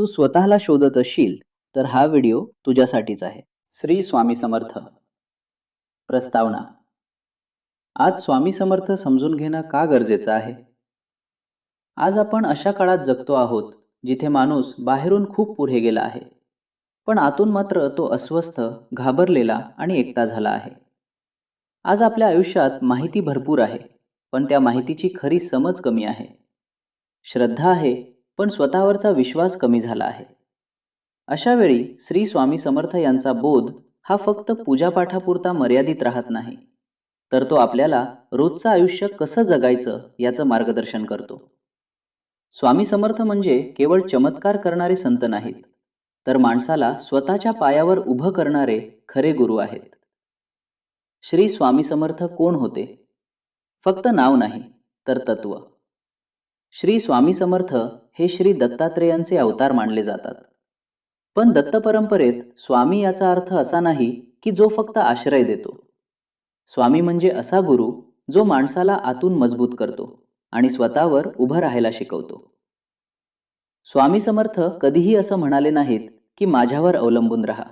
तू स्वतःला शोधत असशील तर हा व्हिडिओ तुझ्यासाठीच आहे. श्री स्वामी समर्थ. प्रस्तावना. आज स्वामी समर्थ समजून घेणं का गरजेचं आहे? आज आपण अशा काळात जगतो आहोत जिथे माणूस बाहेरून खूप पुढे गेला आहे. पण आतून मात्र तो अस्वस्थ घाबरलेला आणि एकटा झाला आहे. आज आपल्या आयुष्यात माहिती भरपूर आहे पण त्या माहितीची खरी समज कमी आहे. श्रद्धा आहे पण स्वतःवरचा विश्वास कमी झाला आहे. अशा वेळी श्री स्वामी समर्थ यांचा बोध हा फक्त पूजापाठापुरता मर्यादित राहत नाही तर तो आपल्याला रोजचं आयुष्य कसं जगायचं याचं मार्गदर्शन करतो. स्वामी समर्थ म्हणजे केवळ चमत्कार करणारे संत नाहीत तर माणसाला स्वतःच्या पायावर उभं करणारे खरे गुरु आहेत. श्री स्वामी समर्थ कोण होते? फक्त नाव नाही तर तत्व. श्री स्वामी समर्थ हे श्री दत्तात्रेयांचे अवतार मानले जातात. पण दत्त परंपरेत स्वामी याचा अर्थ असा नाही की जो फक्त आश्रय देतो. स्वामी म्हणजे असा गुरु जो माणसाला आतून मजबूत करतो आणि स्वतःवर उभं राहायला शिकवतो. स्वामी समर्थ कधीही असं म्हणाले नाहीत की माझ्यावर अवलंबून राहा.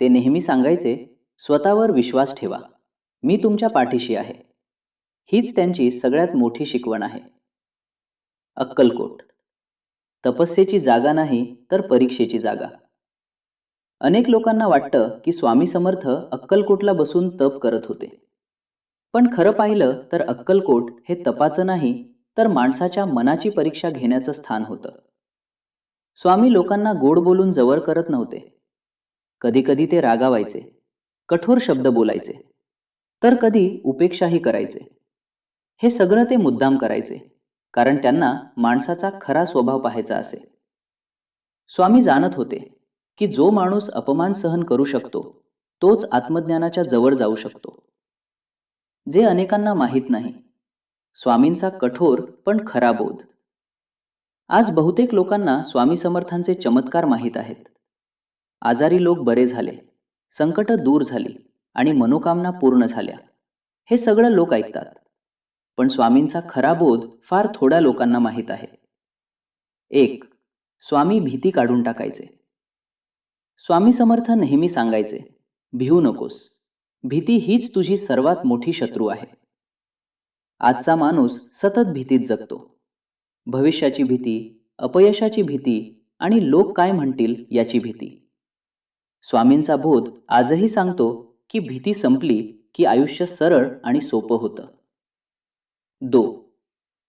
ते नेहमी सांगायचे स्वतःवर विश्वास ठेवा. मी तुमच्या पाठीशी आहे. हीच त्यांची सगळ्यात मोठी शिकवण आहे. अक्कलकोट तपस्येची जागा नाही तर परीक्षेची जागा. अनेक लोकांना वाटतं की स्वामी समर्थ अक्कलकोटला बसून तप करत होते. पण खरं पाहिलं तर अक्कलकोट हे तपाचं नाही तर माणसाच्या मनाची परीक्षा घेण्याचं स्थान होतं. स्वामी लोकांना गोड बोलून जवळ करत नव्हते. कधीकधी ते रागावायचे कठोर शब्द बोलायचे तर कधी उपेक्षाही करायचे. हे सगळं ते मुद्दाम करायचे. कारण त्यांना माणसाचा खरा स्वभाव पाहायचा असे. स्वामी जाणत होते की जो माणूस अपमान सहन करू शकतो तोच आत्मज्ञानाच्या जवळ जाऊ शकतो. जे अनेकांना माहीत नाही. स्वामींचा कठोर पण खरा बोध. आज बहुतेक लोकांना स्वामी समर्थांचे चमत्कार माहीत आहेत. आजारी लोक बरे झाले संकट दूर झाली आणि मनोकामना पूर्ण झाल्या. हे सगळं लोक ऐकतात. पण स्वामींचा खरा बोध फार थोड्या लोकांना माहीत आहे. एक स्वामी भीती काढून टाकायचे. स्वामी समर्थ नेहमी सांगायचे भिवू नकोस. भीती हीच तुझी सर्वात मोठी शत्रू आहे. आजचा माणूस सतत भीतीत जगतो. भविष्याची भीती अपयशाची भीती आणि लोक काय म्हणतील याची भीती. स्वामींचा बोध आजही सांगतो की भीती संपली की आयुष्य सरळ आणि सोपं होतं. दो.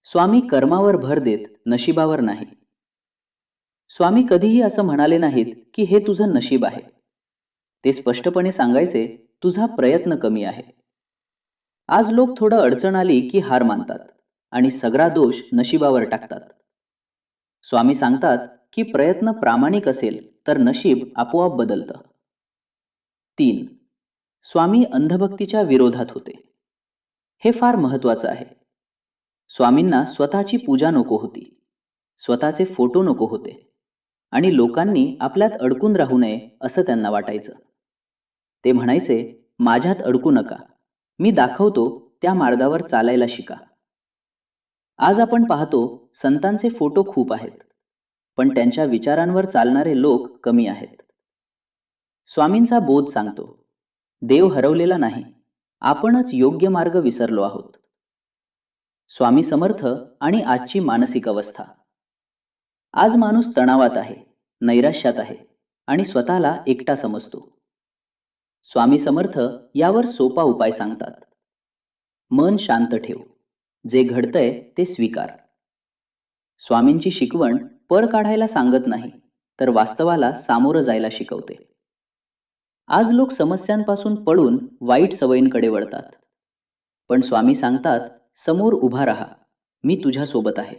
स्वामी कर्मावर भर देत नशिबावर नाही. स्वामी कधीही असं म्हणाले नाहीत की हे तुझं नशीब आहे. ते स्पष्टपणे सांगायचे तुझा प्रयत्न कमी आहे. आज लोक थोडं अडचण आली की हार मानतात आणि सगळा दोष नशिबावर टाकतात. स्वामी सांगतात की प्रयत्न प्रामाणिक असेल तर नशीब आपोआप बदलतं. तीन. स्वामी अंधभक्तीच्या विरोधात होते. हे फार महत्वाचं आहे. स्वामींना स्वतःची पूजा नको होती. स्वतःचे फोटो नको होते. आणि लोकांनी आपल्यात अडकून राहू नये असं त्यांना वाटायचं. ते म्हणायचे माझ्यात अडकू नका. मी दाखवतो त्या मार्गावर चालायला शिका. आज आपण पाहतो संतांचे फोटो खूप आहेत. पण त्यांच्या विचारांवर चालणारे लोक कमी आहेत. स्वामींचा बोध सांगतो देव हरवलेला नाही. आपणच योग्य मार्ग विसरलो आहोत. स्वामी समर्थ आणि आजची मानसिक अवस्था. आज माणूस तणावात आहे नैराश्यात आहे आणि स्वतःला एकटा समजतो. स्वामी समर्थ यावर सोपा उपाय सांगतात. मन शांत ठेव जे घडतंय ते स्वीकार. स्वामींची शिकवण पळ काढायला सांगत नाही तर वास्तवाला सामोरं जायला शिकवते. आज लोक समस्यांपासून पळून वाईट सवयींकडे वळतात. पण स्वामी सांगतात समोर उभा राहा. मी तुझ्यासोबत आहे.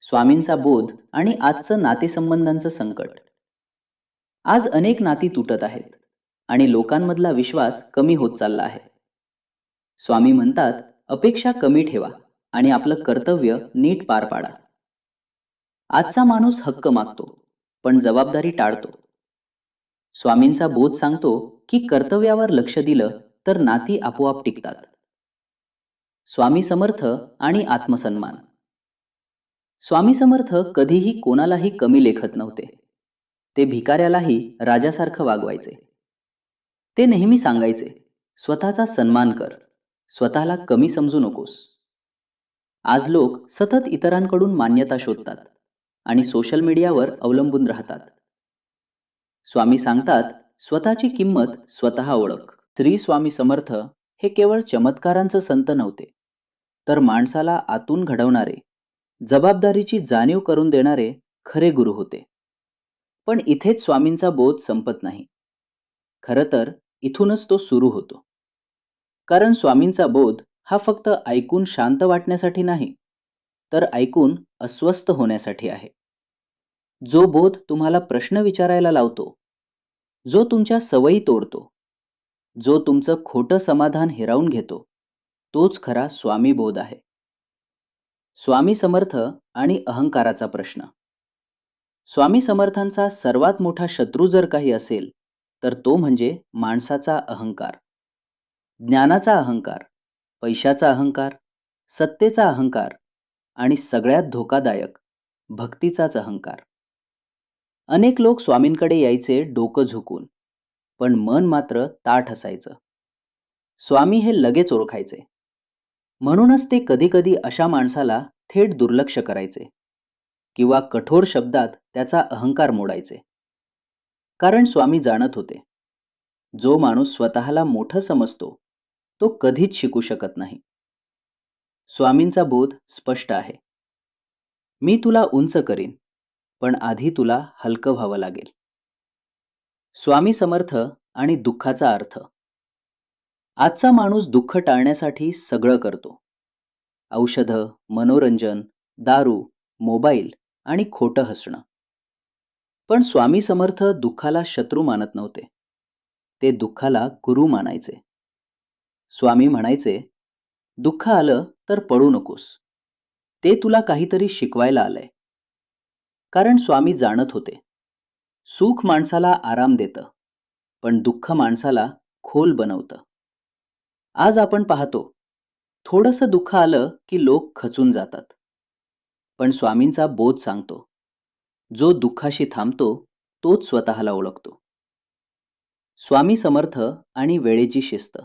स्वामींचा बोध आणि आजचं नातेसंबंधांचं संकट. आज अनेक नाती तुटत आहेत आणि लोकांमधला विश्वास कमी होत चालला आहे. स्वामी म्हणतात अपेक्षा कमी ठेवा आणि आपलं कर्तव्य नीट पार पाडा. आजचा माणूस हक्क मागतो पण जबाबदारी टाळतो. स्वामींचा बोध सांगतो की कर्तव्यावर लक्ष दिलं तर नाती आपोआप टिकतात. स्वामी समर्थ आणि आत्मसन्मान. स्वामी समर्थ कधीही कोणालाही कमी लेखत नव्हते. ते भिकाऱ्यालाही राजासारखं वागवायचे. ते नेहमी सांगायचे स्वतःचा सन्मान कर स्वतःला कमी समजू नकोस. आज लोक सतत इतरांकडून मान्यता शोधतात आणि सोशल मीडियावर अवलंबून राहतात. स्वामी सांगतात स्वतःची किंमत स्वतः ओळख. श्री स्वामी समर्थ हे केवळ चमत्कारांचं संत नव्हते. तर माणसाला आतून घडवणारे जबाबदारीची जाणीव करून देणारे खरे गुरु होते. पण इथेच स्वामींचा बोध संपत नाही. खरं तर इथूनच तो सुरू होतो. कारण स्वामींचा बोध हा फक्त ऐकून शांत वाटण्यासाठी नाही तर ऐकून अस्वस्थ होण्यासाठी आहे. जो बोध तुम्हाला प्रश्न विचारायला लावतो जो तुमच्या सवयी तोडतो जो तुमचं खोटं समाधान हिरावून घेतो तोच खरा स्वामी बोध आहे. स्वामी समर्थ आणि अहंकाराचा प्रश्न. स्वामी समर्थांचा सर्वात मोठा शत्रू जर काही असेल तर तो म्हणजे माणसाचा अहंकार. ज्ञानाचा अहंकार पैशाचा अहंकार सत्तेचा अहंकार आणि सगळ्यात धोकादायक भक्तीचाच अहंकार. अनेक लोक स्वामींकडे यायचे डोकं झुकून. पण मन मात्र ताठ असायचं. स्वामी हे लगेच ओळखायचे. म्हणूनच ते कधीकधी अशा माणसाला थेट दुर्लक्ष करायचे किंवा कठोर शब्दात त्याचा अहंकार मोडायचे. कारण स्वामी जाणत होते जो माणूस स्वतःला मोठं समजतो तो कधीच शिकू शकत नाही. स्वामींचा बोध स्पष्ट आहे. मी तुला उंच करीन पण आधी तुला हलकं व्हावं लागेल. स्वामी समर्थ आणि दुःखाचा अर्थ. आजचा माणूस दुःख टाळण्यासाठी सगळं करतो. औषधं मनोरंजन दारू मोबाईल आणि खोटं हसणं. पण स्वामी समर्थ दुःखाला शत्रू मानत नव्हते. ते दुःखाला गुरु मानायचे. स्वामी म्हणायचे दुःख आलं तर पडू नकोस. ते तुला काहीतरी शिकवायला आलंय. कारण स्वामी जाणत होते. सुख माणसाला आराम देतं पण दुःख माणसाला खोल बनवतं. आज आपण पाहतो थोडंसं दुःख आलं की लोक खचून जातात. पण स्वामींचा बोध सांगतो जो दुःखाशी थांबतो तोच स्वतःला ओळखतो. स्वामी समर्थ आणि वेळेची शिस्त.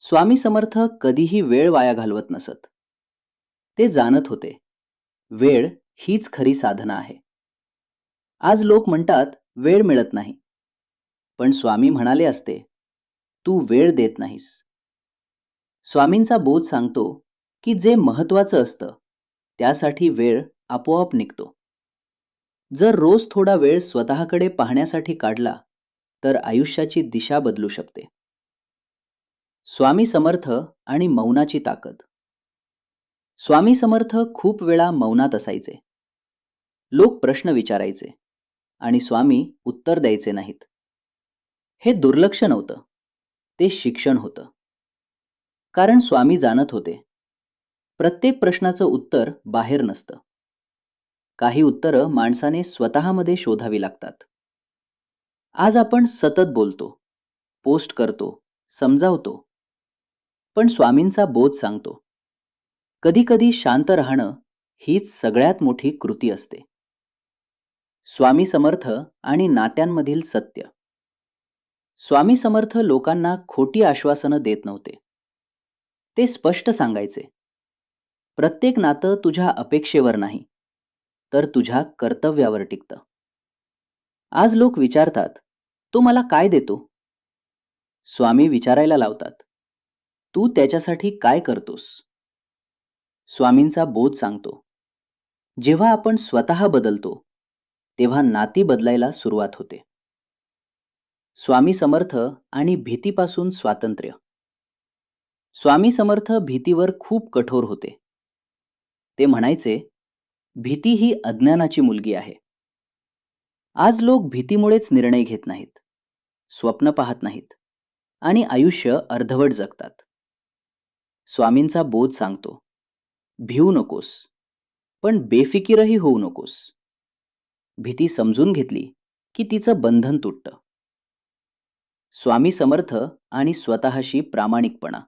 स्वामी समर्थ कधीही वेळ वाया घालवत नसत. ते जाणत होते वेळ हीच खरी साधना आहे. आज लोक म्हणतात वेळ मिळत नाही. पण स्वामी म्हणाले असते तू वेळ देत नाहीस. स्वामींचा बोध सांगतो की जे महत्वाचं असतं त्यासाठी वेळ आपोआप निघतो. जर रोज थोडा वेळ स्वतःकडे पाहण्यासाठी काढला तर आयुष्याची दिशा बदलू शकते. स्वामी समर्थ आणि मौनाची ताकद. स्वामी समर्थ खूप वेळा मौनात असायचे. लोक प्रश्न विचारायचे आणि स्वामी उत्तर द्यायचे नाहीत. हे दुर्लक्ष नव्हतं. ते शिक्षण होतं. कारण स्वामी जाणत होते. प्रत्येक प्रश्नाचं उत्तर बाहेर नसतं. काही उत्तरं माणसाने स्वतःमध्ये शोधावी लागतात. आज आपण सतत बोलतो पोस्ट करतो समजावतो. पण स्वामींचा बोध सांगतो. कधीकधी शांत राहणं हीच सगळ्यात मोठी कृती असते. स्वामी समर्थ आणि नात्यांमधील सत्य. स्वामी समर्थ लोकांना खोटी आश्वासनं देत नव्हते. ते स्पष्ट सांगायचे प्रत्येक नातं तुझ्या अपेक्षेवर नाही तर तुझ्या कर्तव्यावर टिकतं. आज लोक विचारतात तो मला काय देतो? स्वामी विचारायला लावतात तू त्याच्यासाठी काय करतोस? स्वामींचा बोध सांगतो जेव्हा आपण स्वतः बदलतो तेव्हा नाती बदलायला सुरुवात होते. स्वामी समर्थ आणि भीतीपासून स्वातंत्र्य. स्वामी समर्थ भीतीवर खूप कठोर होते. ते म्हणायचे भीती ही अज्ञानाची मुलगी आहे. आज लोक भीतीमुळेच निर्णय घेत नाहीत स्वप्न पाहत नाहीत आणि आयुष्य अर्धवट जगतात. स्वामींचा बोध सांगतो भिवू नकोस पण बेफिकीरही होऊ नकोस. भीती समजून घेतली की तिचं बंधन तुटतं. स्वामी समर्थ आणि स्वतःशी प्रामाणिकपणा.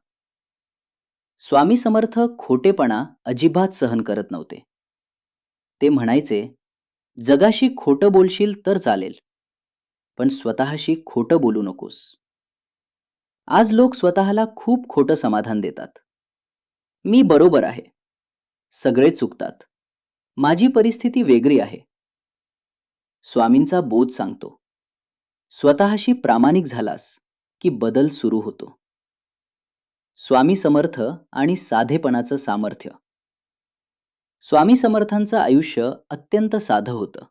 स्वामी समर्थ खोटेपणा अजिबात सहन करत नव्हते. ते म्हणायचे जगाशी खोटं बोलशील तर चालेल पण स्वतःशी खोटं बोलू नकोस. आज लोक स्वतःला खूप खोटं समाधान देतात. मी बरोबर आहे. सगळे चुकतात. माझी परिस्थिती वेगळी आहे. स्वामींचा बोध सांगतो. स्वतःशी प्रामाणिक झालास की बदल सुरू होतो. स्वामी समर्थ आणि साधेपणाचं सामर्थ्य. स्वामी समर्थांचं आयुष्य अत्यंत साधं होतं.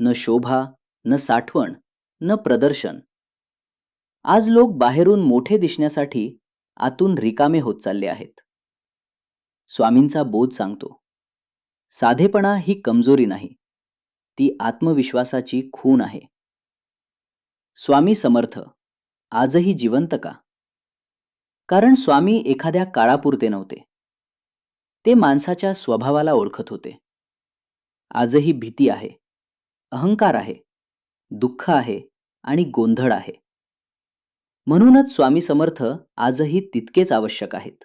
न शोभा न साठवण न प्रदर्शन. आज लोक बाहेरून मोठे दिसण्यासाठी आतून रिकामे होत चालले आहेत. स्वामींचा बोध सांगतो. साधेपणा ही कमजोरी नाही. ती आत्मविश्वासाची खूण आहे. स्वामी समर्थ आजही जिवंत का? कारण स्वामी एखाद्या काळापुरते नव्हते. ते माणसाच्या स्वभावाला ओळखत होते. आजही भीती आहे अहंकार आहे दुःख आहे आणि गोंधळ आहे. म्हणूनच स्वामी समर्थ आजही तितकेच आवश्यक आहेत.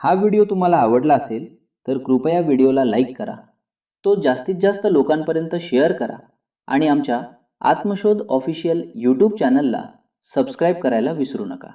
हा व्हिडिओ तुम्हाला आवडला असेल तर कृपया व्हिडिओला लाईक करा. तो जास्तीत जास्त लोकांपर्यंत शेअर करा आणि आमच्या आत्मशोध ऑफिशियल यूट्यूब चॅनलला सबस्क्राईब करायला विसरू नका.